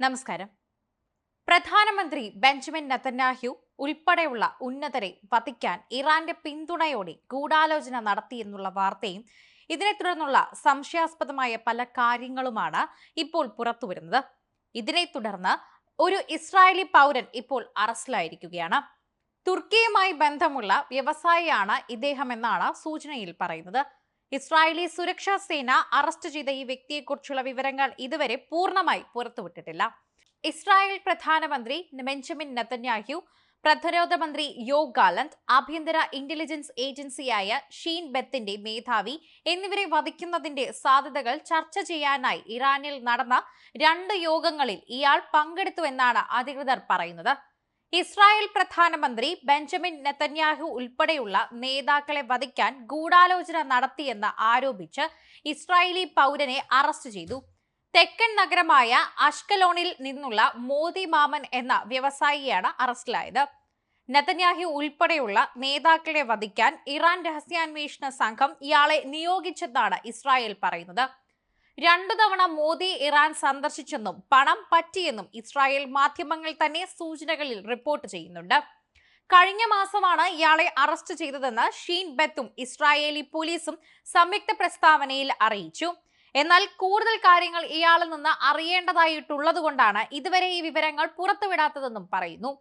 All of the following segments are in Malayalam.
നമസ്കാരം. പ്രധാനമന്ത്രി ബെഞ്ചമിൻ നെതന്യാഹു ഉൾപ്പെടെയുള്ള ഉന്നതരെ വധിക്കാൻ ഇറാന്റെ പിന്തുണയോടെ ഗൂഢാലോചന നടത്തിയെന്നുള്ള വാർത്തയും ഇതിനെ തുടർന്നുള്ള സംശയാസ്പദമായ പല കാര്യങ്ങളുമാണ് ഇപ്പോൾ പുറത്തുവരുന്നത് ഇതിനെ തുടർന്ന് ഒരു ഇസ്രായേലി പൗരൻ ഇപ്പോൾ അറസ്റ്റിലായിരിക്കുകയാണ്. തുർക്കിയുമായി ബന്ധമുള്ള വ്യവസായിയാണ് ഇദ്ദേഹം എന്നാണ് സൂചനയിൽ പറയുന്നത്. ഇസ്രായേലി സുരക്ഷാ സേന അറസ്റ്റ് ചെയ്ത ഈ വ്യക്തിയെക്കുറിച്ചുള്ള വിവരങ്ങൾ ഇതുവരെ പൂർണമായി പുറത്തുവിട്ടിട്ടില്ല. ഇസ്രായേൽ പ്രധാനമന്ത്രി ബെഞ്ചമിൻ നെതന്യാഹു പ്രതിരോധ മന്ത്രി യോ ഗാലന്ത് ആഭ്യന്തര ഇന്റലിജൻസ് ഏജൻസിയായ ഷീൻ ബെത്തിന്റെ മേധാവി എന്നിവരെ വധിക്കുന്നതിന്റെ സാധ്യതകൾ ചർച്ച ചെയ്യാനായി ഇറാനിൽ നടന്ന രണ്ട് യോഗങ്ങളിൽ ഇയാൾ പങ്കെടുത്തുവെന്നാണ് അധികൃതർ പറയുന്നത്. ഇസ്രായേൽ പ്രധാനമന്ത്രി ബെഞ്ചമിൻ നെതന്യാഹു ഉൾപ്പെടെയുള്ള നേതാക്കളെ വധിക്കാൻ ഗൂഢാലോചന നടത്തിയെന്ന് ആരോപിച്ച് ഇസ്രായേലി പൗരനെ അറസ്റ്റ് ചെയ്തു. തെക്കൻ നഗരമായ അഷ്കലോണിൽ നിന്നുള്ള മോദി മാമൻ എന്ന വ്യവസായിയാണ് അറസ്റ്റിലായത്. നെതന്യാഹു ഉൾപ്പെടെയുള്ള നേതാക്കളെ വധിക്കാൻ ഇറാൻ രഹസ്യാന്വേഷണ സംഘം ഇയാളെ നിയോഗിച്ചെന്നാണ് ഇസ്രായേൽ പറയുന്നത്. രണ്ടു തവണ മോദി ഇറാൻ സന്ദർശിച്ചെന്നും പണം പറ്റിയെന്നും ഇസ്രായേൽ മാധ്യമങ്ങൾ തന്നെ സൂചനകളിൽ റിപ്പോർട്ട് ചെയ്യുന്നുണ്ട്. കഴിഞ്ഞ മാസമാണ് ഇയാളെ അറസ്റ്റ് ചെയ്തതെന്ന് ഷീൻ ബത്തും ഇസ്രായേലി പോലീസും സംയുക്ത പ്രസ്താവനയിൽ അറിയിച്ചു. എന്നാൽ കൂടുതൽ കാര്യങ്ങൾ ഇയാളിൽ നിന്ന് അറിയേണ്ടതായിട്ടുള്ളതുകൊണ്ടാണ് ഇതുവരെ ഈ വിവരങ്ങൾ പുറത്തുവിടാത്തതെന്നും പറയുന്നു.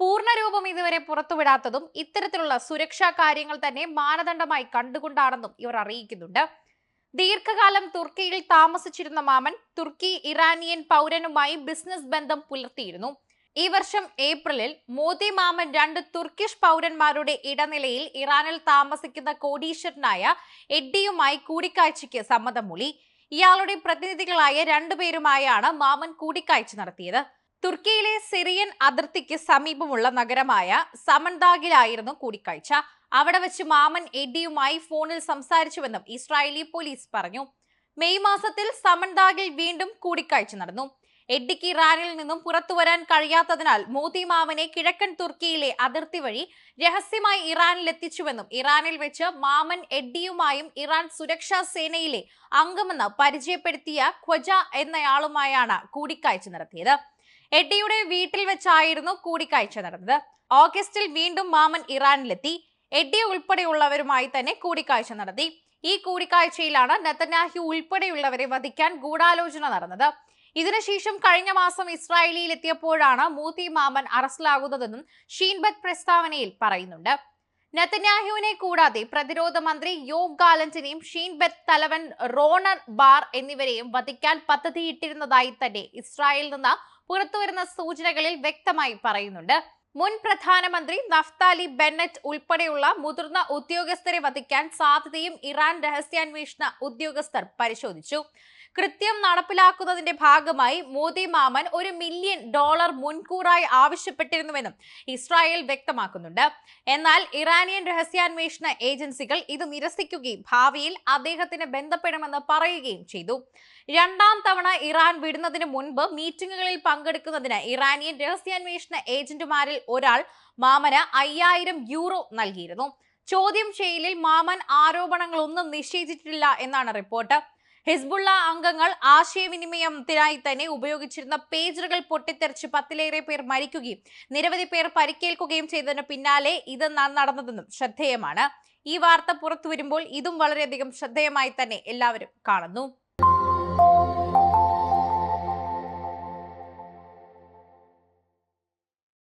പൂർണരൂപം ഇതുവരെ പുറത്തുവിടാത്തതും ഇത്തരത്തിലുള്ള സുരക്ഷാ കാര്യങ്ങൾ തന്നെ മാനദണ്ഡമായി കണ്ടുകൊണ്ടാണെന്നും ഇവർ അറിയിക്കുന്നുണ്ട്. ദീർഘകാലം തുർക്കിയിൽ താമസിച്ചിരുന്ന മാമൻ തുർക്കി ഇറാനിയൻ പൗരനുമായി ബിസിനസ് ബന്ധം പുലർത്തിയിരുന്നു. ഈ വർഷം ഏപ്രിലിൽ മോദി മാമൻ രണ്ട് തുർക്കിഷ് പൗരന്മാരുടെ ഇടനിലയിൽ ഇറാനിൽ താമസിക്കുന്ന കോടീശ്വരനായ എഡ്ഡിയുമായി കൂടിക്കാഴ്ചയ്ക്ക് സമ്മതം മൂളി ഇയാളുടെ പ്രതിനിധികളായ രണ്ടുപേരുമായാണ് മാമൻ കൂടിക്കാഴ്ച നടത്തിയത്. തുർക്കിയിലെ സിറിയൻ അതിർത്തിക്ക് സമീപമുള്ള നഗരമായ സമൻദാഗിലായിരുന്നു കൂടിക്കാഴ്ച. അവിടെ വെച്ച് മാമൻ എഡിയുമായി ഫോണിൽ സംസാരിച്ചുവെന്നും ഇസ്രായേലി പോലീസ് പറഞ്ഞു. മെയ് മാസത്തിൽ സമൻദാഗിൽ വീണ്ടും കൂടിക്കാഴ്ച നടന്നു. എഡിക്ക് ഇറാനിൽ നിന്നും പുറത്തു വരാൻ കഴിയാത്തതിനാൽ മോദി മാമനെ കിഴക്കൻ തുർക്കിയിലെ അതിർത്തി വഴി രഹസ്യമായി ഇറാനിൽ എത്തിച്ചുവെന്നും ഇറാനിൽ വെച്ച് മാമൻ എഡിയുമായും ഇറാൻ സുരക്ഷാ സേനയിലെ അംഗമെന്ന് പരിചയപ്പെടുത്തിയ ഖ്വജ എന്നയാളുമായാണ് കൂടിക്കാഴ്ച നടത്തിയത്. എഡ്ഡിയുടെ വീട്ടിൽ വെച്ചായിരുന്നു കൂടിക്കാഴ്ച നടന്നത്. ഓഗസ്റ്റിൽ വീണ്ടും മാമൻ ഇറാനിലെത്തി. എഡ്ഡി ഉൾപ്പെടെയുള്ളവരുമായി തന്നെ കൂടിക്കാഴ്ച നടത്തി. ഈ കൂടിക്കാഴ്ചയിലാണ് നെതന്യാഹു ഉൾപ്പെടെയുള്ളവരെ വധിക്കാൻ ഗൂഢാലോചന നടന്നത്. ഇതിനുശേഷം കഴിഞ്ഞ മാസം ഇസ്രായേലിയിൽ എത്തിയപ്പോഴാണ് മൂത്തി മാമൻ അറസ്റ്റിലാകുന്നതെന്നും ഷീൻബത്ത് പ്രസ്താവനയിൽ പറയുന്നുണ്ട്. നെത്തന്യാഹുവിനെ കൂടാതെ പ്രതിരോധ മന്ത്രി യോവ് ഗാലന്റിനെയും ഷീൻബത്ത് തലവൻ റോണർ ബാർ എന്നിവരെയും വധിക്കാൻ പദ്ധതിയിട്ടിരുന്നതായി തന്നെ ഇസ്രായേലിൽ നിന്ന് പുറത്തുവരുന്ന സൂചനകളിൽ വ്യക്തമായി പറയുന്നുണ്ട്. മുൻ പ്രധാനമന്ത്രി നഫ്താലി ബെന്നറ്റ് ഉൾപ്പെടെയുള്ള മുതിർന്ന ഉദ്യോഗസ്ഥരെ വധിക്കാൻ സാധ്യതയും ഇറാൻ രഹസ്യാന്വേഷണ ഉദ്യോഗസ്ഥർ പരിശോധിച്ചു. കൃത്യം നടപ്പിലാക്കുന്നതിന്റെ ഭാഗമായി മോദി മാമൻ ഒരു മില്യൺ ഡോളർ മുൻകൂറായി ആവശ്യപ്പെട്ടിരുന്നുവെന്നും ഇസ്രായേൽ വ്യക്തമാക്കുന്നുണ്ട്. എന്നാൽ ഇറാനിയൻ രഹസ്യാന്വേഷണ ഏജൻസികൾ ഇത് നിരസിക്കുകയും ഭാവിയിൽ അദ്ദേഹത്തിന് ബന്ധപ്പെടുമെന്ന് പറയുകയും ചെയ്തു. രണ്ടാം തവണ ഇറാൻ വിടുന്നതിന് മുൻപ് മീറ്റിംഗുകളിൽ പങ്കെടുക്കുന്നതിന് ഇറാനിയൻ രഹസ്യാന്വേഷണ ഏജന്റുമാരിൽ ഒരാൾ മാമന് അയ്യായിരം യൂറോ നൽകിയിരുന്നു. ചോദ്യം ചെയ്യലിൽ മാമൻ ആരോപണങ്ങളൊന്നും നിഷേധിച്ചിട്ടില്ല എന്നാണ് റിപ്പോർട്ട്. ഹിസ്ബുള്ള അംഗങ്ങൾ ആശയവിനിമയത്തിനായി തന്നെ ഉപയോഗിച്ചിരുന്ന പേജറുകൾ പൊട്ടിത്തെറിച്ച് പത്തിലേറെ പേർ മരിക്കുകയും നിരവധി പേർ പരിക്കേൽക്കുകയും ചെയ്തതിന് പിന്നാലെ ഇത് നടന്നതെന്നും ശ്രദ്ധേയമാണ്. ഈ വാർത്ത പുറത്തു വരുമ്പോൾ ഇതും വളരെയധികം ശ്രദ്ധേയമായി തന്നെ എല്ലാവരും കാണുന്നു.